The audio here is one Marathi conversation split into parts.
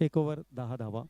एक ओव्हर दहा धावा.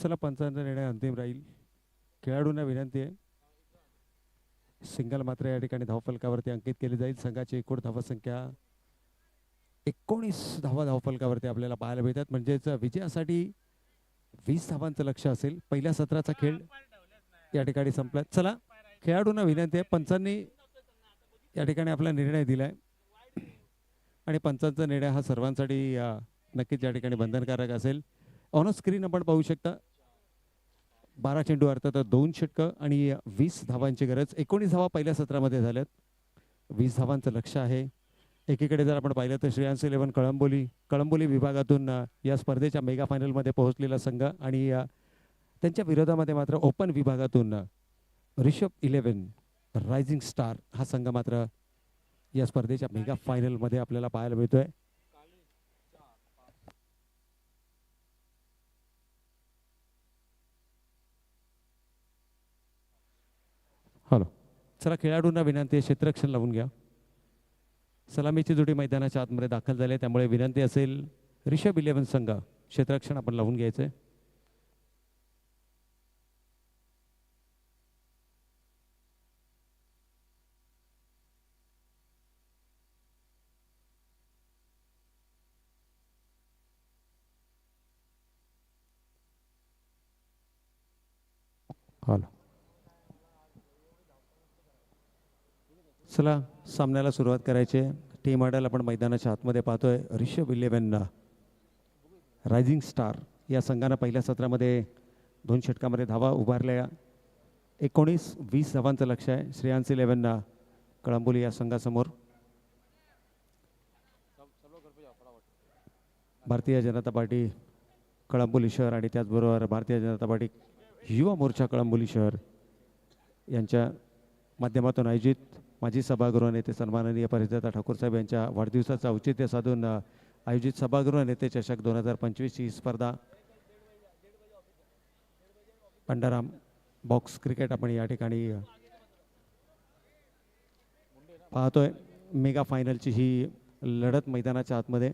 चला पंचांचा निर्णय अंतिम राहील. खेळाडूंना विनंती आहे. सिंगल मात्र या ठिकाणी धावफलकावरती अंकित केली जाईल. संघाची एकूण धावसंख्या एकोणीस धावा धावफलकावरती आपल्याला पाहायला मिळतात. म्हणजेच विजयासाठी वीस धावांचं लक्ष असेल. पहिल्या सत्राचा खेळ या ठिकाणी संपला. चला खेळाडूंना विनंती आहे. पंचांनी या ठिकाणी आपला निर्णय दिलाय. आणि पंचांचा निर्णय हा सर्वांसाठी नक्कीच या ठिकाणी बंधनकारक असेल. ऑन स्क्रीन आपण पाहू शकता. बारा चेंडू अर्थात दोन षटकं आणि वीस धावांची गरज. एकोणीस धावा पहिल्या सत्रामध्ये झाल्यात. वीस धावांचं लक्ष आहे. एकीकडे जर आपण पाहिलं तर श्रेयांस इलेव्हन कळंबोली. कळंबोली विभागातून या स्पर्धेच्या मेगा फायनलमध्ये पोहोचलेला संघ आणि त्यांच्या विरोधामध्ये मात्र ओपन विभागातून रिषभ इलेव्हन रायझिंग स्टार हा संघ मात्र या स्पर्धेच्या मेगा फायनलमध्ये आपल्याला पाहायला मिळतोय. हॅलो चला खेळाडूंना विनंती आहे क्षेत्ररक्षण लावून घ्या. सलामीची जोडी मैदानाच्या आतमध्ये दाखल झाली आहे त्यामुळे विनंती असेल रिषभ इलेव्हन संघ क्षेत्ररक्षण आपण लावून घ्यायचं आहे. हॅलो. चला सामन्याला सुरुवात करायची. आहे टीम ऑर्डर आपण मैदानाच्या आतमध्ये पाहतोय. रिषभ इलेव्हन रायझिंग स्टार या संघानं पहिल्या सत्रामध्ये दोन षटकामध्ये धावा उभारल्या. एकोणीस वीस धावांचं लक्ष आहे. श्रेयांस इलेव्हन कळंबोली या संघासमोर. भारतीय जनता पार्टी कळंबोली शहर आणि त्याचबरोबर भारतीय जनता पार्टी युवा मोर्चा कळंबोली शहर यांच्या माध्यमातून आयोजित माजी सभागृह नेते सन्माननीय परिचाता ठाकूर साहेब यांच्या वाढदिवसाचं औचित्य साधून आयोजित सभागृह नेते चषक दोन हजार पंचवीसची ही स्पर्धा. पंडाराम बॉक्स क्रिकेट आपण या ठिकाणी पाहतोय. मेगा फायनलची ही लढत मैदानाच्या आतमध्ये.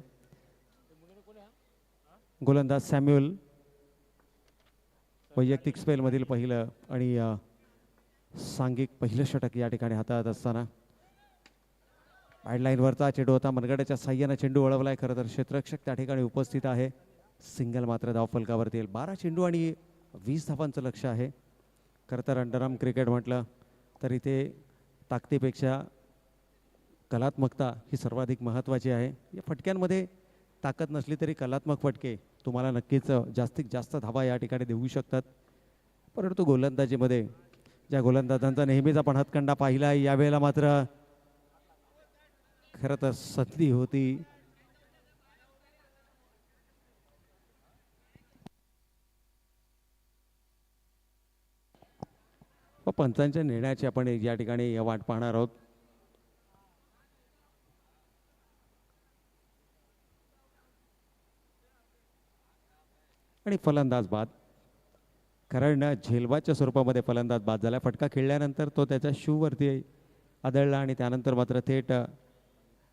गोलंदाज सॅम्युअल वैयक्तिक स्पेलमधील पहिलं आणि सांघिक पहिलं षटक या ठिकाणी हाताळत असताना. लाईनवरचा चेंडू होता. मनगड्याच्या साह्यानं चेंडू वळवलाय. खरं तर क्षेत्ररक्षक त्या ठिकाणी उपस्थित आहे. सिंगल मात्र धाव फलकावरती येईल. बारा चेंडू आणि वीस धावांचं लक्ष आहे. खरं तर अंडरआर्म क्रिकेट म्हटलं तर इथे ताकदीपेक्षा कलात्मकता ही सर्वाधिक महत्त्वाची आहे. या फटक्यांमध्ये ताकद नसली तरी कलात्मक फटके तुम्हाला नक्कीच जास्तीत जास्त धावा या ठिकाणी देऊ शकतात. परंतु गोलंदाजीमध्ये ज्या गोलंदाजांचा नेहमीच आपण हातखंडा पाहिला यावेळेला मात्र खरं तर संधी होती. व पंचांच्या निर्णयाची आपण या ठिकाणी वाट पाहणार आहोत. आणि फलंदाज बाद. कारण झेलबाच्या स्वरूपामध्ये फलंदाज बाद झाला. फटका खेळल्यानंतर तो त्याच्या शूवरती आदळला आणि त्यानंतर मात्र थेट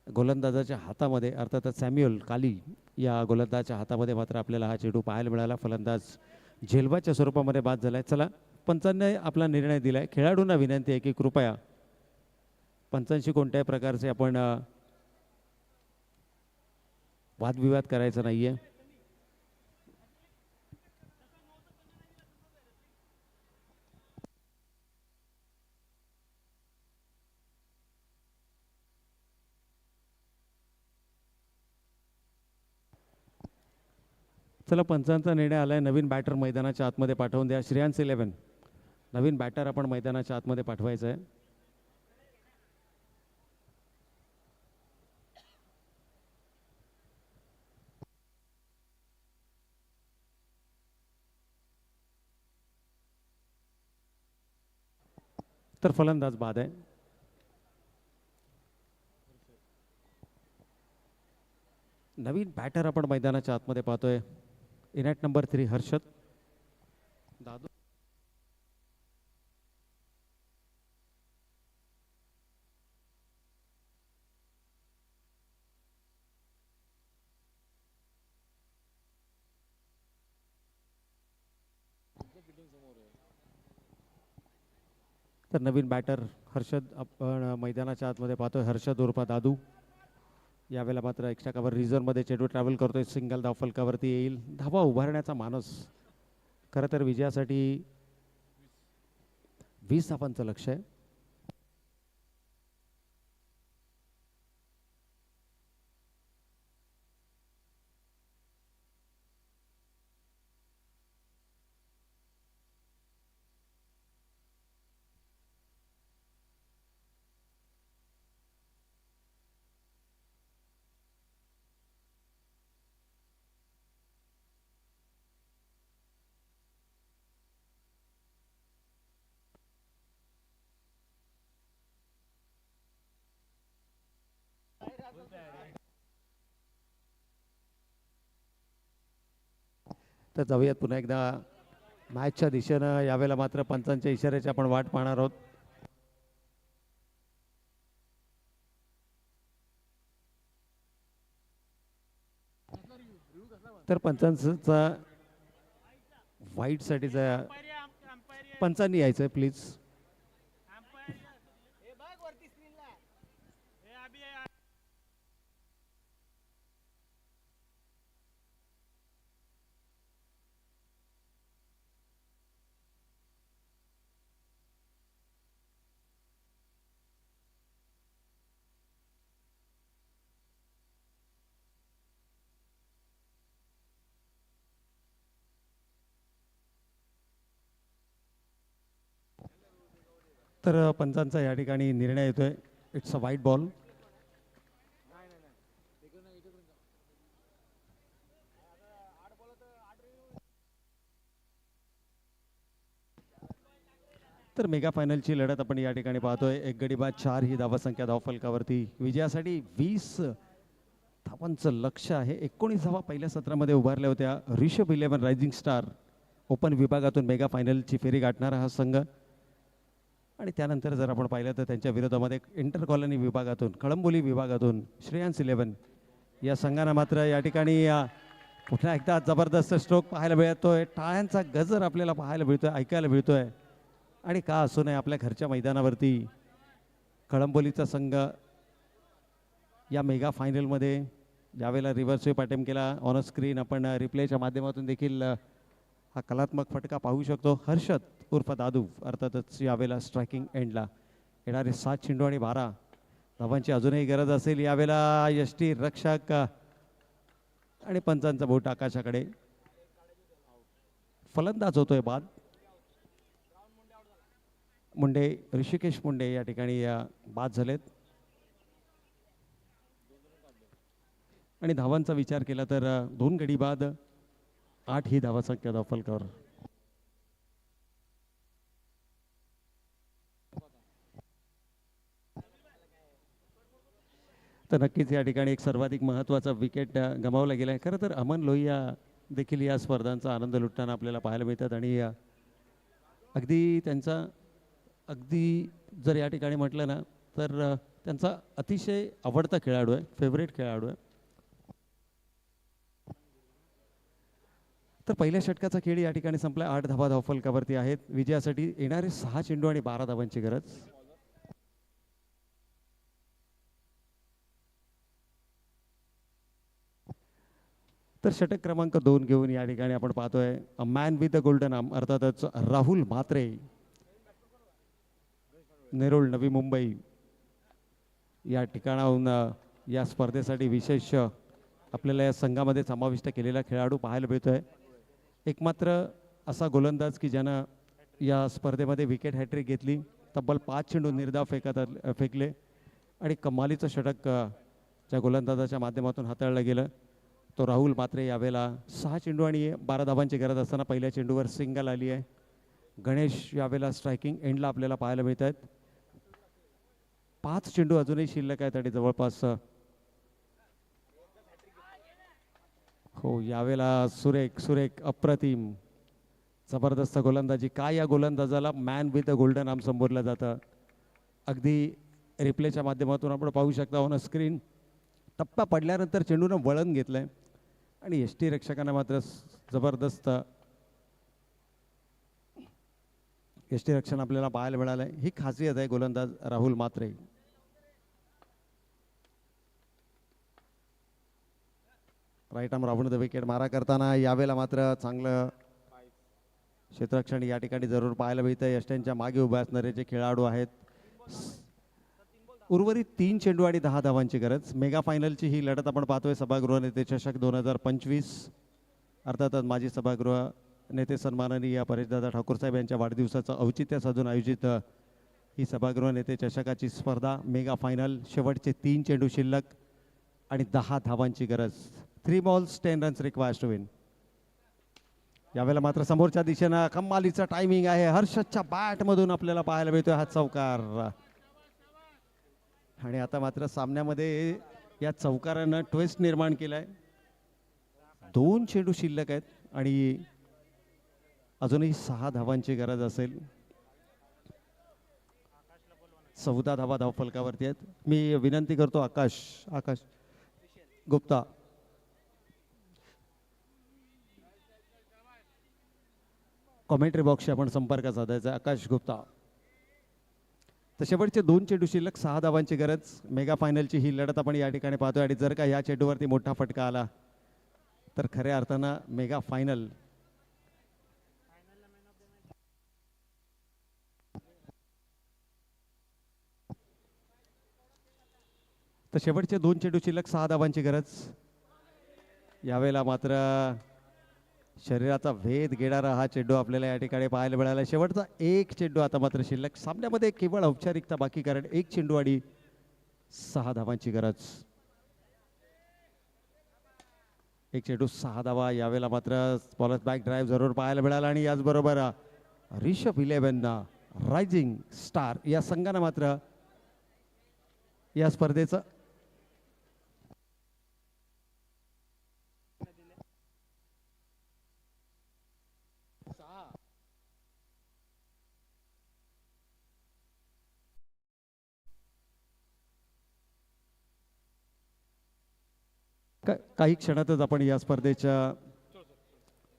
गोलंदाजाच्या हातामध्ये अर्थातच सॅम्युअल काली या गोलंदाजाच्या हातामध्ये मात्र आपल्याला हा चेंडू पाहायला मिळाला. फलंदाज झेलबाच्या स्वरूपामध्ये बाद झाला आहे चला पंचांनी आपला निर्णय दिला आहे खेळाडूंना विनंती आहे की कृपया पंचांशी कोणत्याही प्रकारचे आपण वादविवाद करायचा नाही आहे चला पंचांचा निर्णय आलाय. नवीन बॅटर मैदानाच्या आतमध्ये पाठवून द्या. श्रेयांस इलेव्हन नवीन बॅटर आपण मैदानाच्या आतमध्ये पाठवायचं आहे. तर फलंदाज बाद आहे. नवीन बॅटर आपण मैदानाच्या आतमध्ये पाहतोय. In at number three Harshad Dadu तर नवीन बॅटर हर्षद आपण मैदानाच्या आतमध्ये पाहतोय. हर्षद उर्फा दादू. यावेळेला मात्र एक्स्ट्रा कवर रिझर्वमध्ये चेडू ट्रॅव्हल करतोय. सिंगल धावफलकावरती येईल. धावा उभारण्याचा मानस. खरं तर विजयासाठी वीस धावांचं लक्ष आहे. तर जाऊयात पुन्हा एकदा. मॅचच्या दिशेनं यावेळेला मात्र पंचांच्या इशाऱ्याची आपण वाट पाहणार आहोत. तर पंचांचा वाईटसाठीचा पंचांनी यायचं आहे प्लीज तर पंचांचा या ठिकाणी निर्णय येतोय. इट्स अ वाईट बॉल तर मेगा फायनलची लढत आपण या ठिकाणी पाहतोय. एक गडी बाद चार ही धावसंख्या धावफलकावरती विजयासाठी वीस धावांचं लक्ष आहे. एकोणीस धावा पहिल्या सत्रामध्ये उभारल्या होत्या. Rishabh eleven rising star open विभागातून मेगा फायनलची फेरी गाठणारा हा संघ. आणि त्यानंतर जर आपण पाहिलं तर त्यांच्या विरोधामध्ये इंटर कॉलनी विभागातून कळंबोली विभागातून श्रेयांस इलेवन या संघानं मात्र या ठिकाणी पुन्हा एकदा जबरदस्त स्ट्रोक पाहायला मिळतोय. टाळ्यांचा गजर आपल्याला पाहायला मिळतोय ऐकायला मिळतोय. आणि का असू नये आपल्या घरच्या मैदानावरती कळंबोलीचा संघ या मेगा फायनलमध्ये ज्यावेळेला रिव्हर्स स्वीप अटेम्प्ट केला ऑन स्क्रीन आपण रिप्लेच्या माध्यमातून देखील हा कलात्मक फटका पाहू शकतो. हर्षद उर्फ दादू अर्थातच यावेळेला स्ट्रायकिंग एंडला येणारे सात चेंडू आणि बारा. धावांची अजूनही गरज असेल यावेळेला. यष्टी रक्षक आणि पंचांचा बोट आकाशाकडे. फलंदाज होतोय बाद. मुंडे ऋषिकेश मुंडे या ठिकाणी बाद झालेत. आणि धावांचा विचार केला तर दोन गडी बाद. आठ ही धावासंख्या धावफलकावर तर नक्कीच या ठिकाणी एक सर्वाधिक महत्त्वाचा विकेट गमावला गेला आहे. खरं तर अमन लोहिया देखील या स्पर्धांचा आनंद लुटताना आपल्याला पाहायला मिळतात आणि अगदी त्यांचा अगदी जर या ठिकाणी म्हटलं ना तर त्यांचा अतिशय आवडता खेळाडू आहे फेवरेट खेळाडू आहे. तर पहिल्या षटकाचा खेळ या ठिकाणी संपला आठ धावा धावफलकावरती आहेत. विजयासाठी येणारे सहा चेंडू आणि बारा धावांची गरज. तर षटक क्रमांक दोन घेऊन या ठिकाणी आपण पाहतोय. A man with the golden arm अर्थातच राहुल म्हात्रे. नेरुळ नवी मुंबई. या ठिकाणाहून या स्पर्धेसाठी विशेष आपल्याला या संघामध्ये समाविष्ट केलेला खेळाडू पाहायला मिळतोय. एकमात्र असा गोलंदाज की ज्यानं या स्पर्धेमध्ये विकेट हॅट्रिक घेतली तब्बल पाच चेंडू निर्धाव फेकत फेकले आणि कमालीचं षटक ज्या गोलंदाजाच्या माध्यमातून हाताळलं गेलं. तो राहुल मात्रे यावेळेला सहा चेंडू आणि बारा धावांची गरज असताना पहिल्या चेंडूवर सिंगल आली आहे. गणेश यावेळेला स्ट्रायकिंग एंडला आपल्याला पाहायला मिळत आहेत पाच चेंडू अजूनही शिल्लक आहेत आणि जवळपास हो यावेळेला सुरेख सुरेख अप्रतिम. जबरदस्त गोलंदाजी. काय या गोलंदाजाला? Man with the golden arm संबोधलं जातं. अगदी रिप्लेच्या माध्यमातून आपण पाहू शकता ऑन स्क्रीन टप्पा पडल्यानंतर चेंडूनं वळण घेतलं आहे आणि एस टी रक्षकांना मात्र जबरदस्त. एस टी रक्षण आपल्याला पाहायला मिळालं आहे ही खासियत आहे गोलंदाज Rahul Mhatre. Right arm round the wicket मारा करताना यावेळेला मात्र चांगलं क्षेत्रक्षण या ठिकाणी जरूर पाहायला मिळतं यष्ट्यांच्या मागे उभे असणारे जे खेळाडू आहेत उर्वरित तीन चेंडू आणि दहा धावांची गरज मेगा फायनलची ही लढत आपण पाहतोय सभागृह नेते चषक दोन हजार पंचवीस अर्थातच माजी सभागृह नेते सन्माननीय परेशदादा ठाकूर साहेब यांच्या वाढदिवसाचं औचित्य साधून आयोजित ही सभागृह नेते चषकाची स्पर्धा मेगा फायनल शेवटचे तीन चेंडू शिल्लक आणि दहा धावांची गरज three balls ten runs requires to win यावेळेला मात्र समोरच्या दिशेनं कमालीचं टायमिंग आहे. हर्षदच्या बॅटमधून आपल्याला पाहायला मिळतोय हा चौकार. आणि आता मात्र सामन्यामध्ये या चौकारानं ट्विस्ट निर्माण केलाय. दोन चेंडू शिल्लक आहेत आणि अजूनही सहा धावांची गरज असेल. चौदा धावा धावफलकावरती आहेत. मी विनंती करतो आकाश आकाश गुप्ता कॉमेंट्री बॉक्सशी आपण संपर्क साधायचा. आकाश गुप्ता. तर शेवटचे दोन चेंडू शिल्लक सहा धावांची गरज. मेगा फायनलची ही लढत आपण या ठिकाणी पाहतोय. आणि जर का या चेंडूवरती मोठा फटका आला तर खऱ्या अर्थानं मेगा फायनल. तर शेवटचे दोन चेंडू शिल्लक सहा धावांची गरज. यावेळेला मात्र शरीराचा भेद घेणारा हा चेंडू आपल्याला या ठिकाणी पाहायला मिळाला. शेवटचा एक चेंडू आता मात्र शिल्लक. सामन्यामध्ये केवळ औपचारिकता बाकी कारण एक चेंडू आणि सहा धावांची गरज. एक चेंडू सहा धावा. यावेळेला मात्र पॉलस बॅक ड्राईव्ह जरूर पाहायला मिळाला आणि याचबरोबर रिषभ इलेव्हनना रायझिंग स्टार या संघानं मात्र या स्पर्धेचं का- काही क्षणातच आपण या स्पर्धेच्या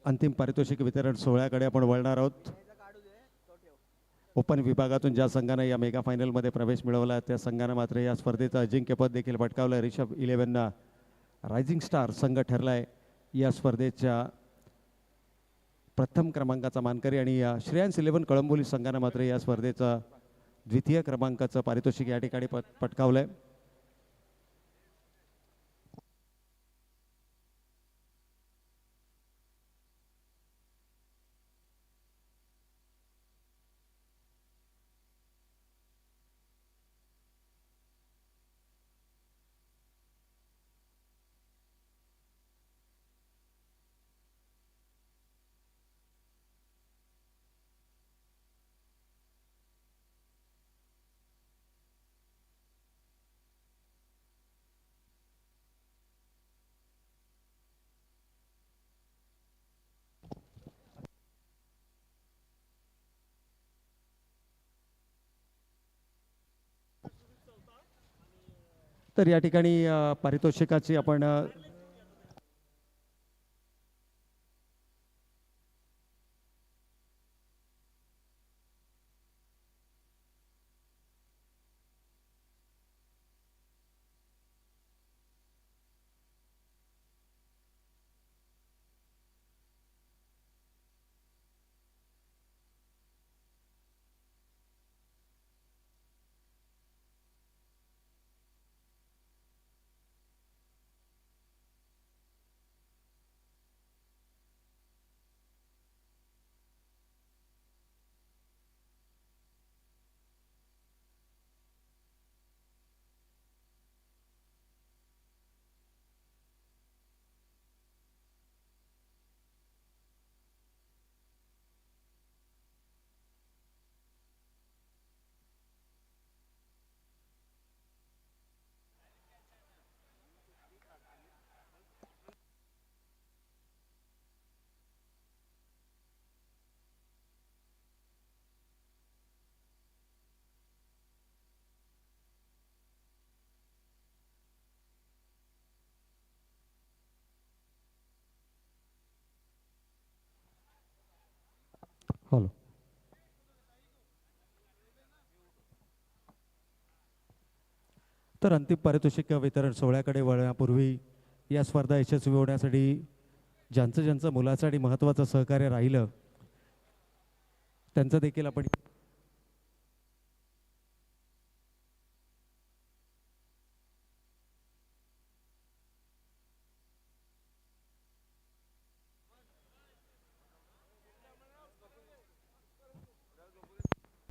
अंतिम पारितोषिक वितरण सोहळ्याकडे आपण वळणार आहोत. ओपन विभागातून ज्या संघानं या मेगा फायनलमध्ये प्रवेश मिळवला त्या संघानं मात्र या स्पर्धेचं अजिंक्यपद देखील पटकावलं. रिषभ इलेव्हनना रायझिंग स्टार संघ ठरलाय या स्पर्धेच्या प्रथम क्रमांकाचा मानकरी आणि या श्रेयांस इलेव्हन कळंबोली संघानं मात्र या स्पर्धेचं द्वितीय क्रमांकाचं पारितोषिक या ठिकाणी पट पटकावलंय. तर या ठिकाणी पारितोषिकाची आपण Halo. हॅलो तर अंतिम पारितोषिक वितरण सोहळ्याकडे वळण्यापूर्वी या स्पर्धा यशस्वी होण्यासाठी ज्यांचं ज्यांचं मुलाचं आणि महत्त्वाचं सहकार्य राहिलं त्यांचं देखील आपण